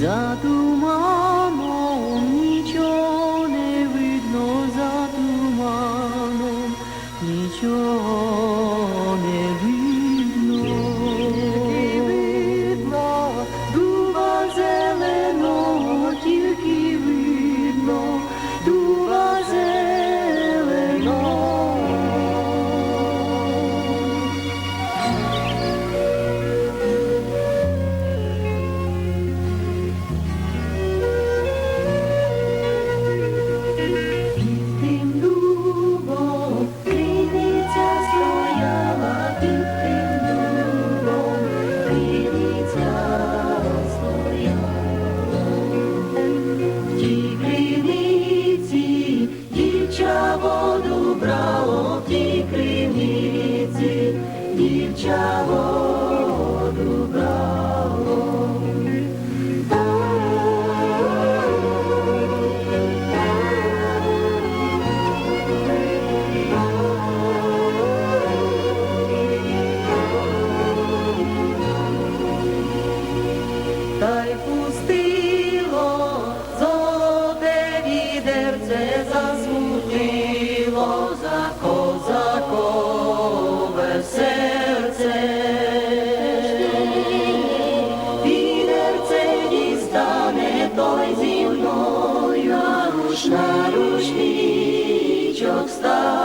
За туманом нічого не видно, за туманом нічого не видно. дівчало. той зі мною, а руч на руч вічок став.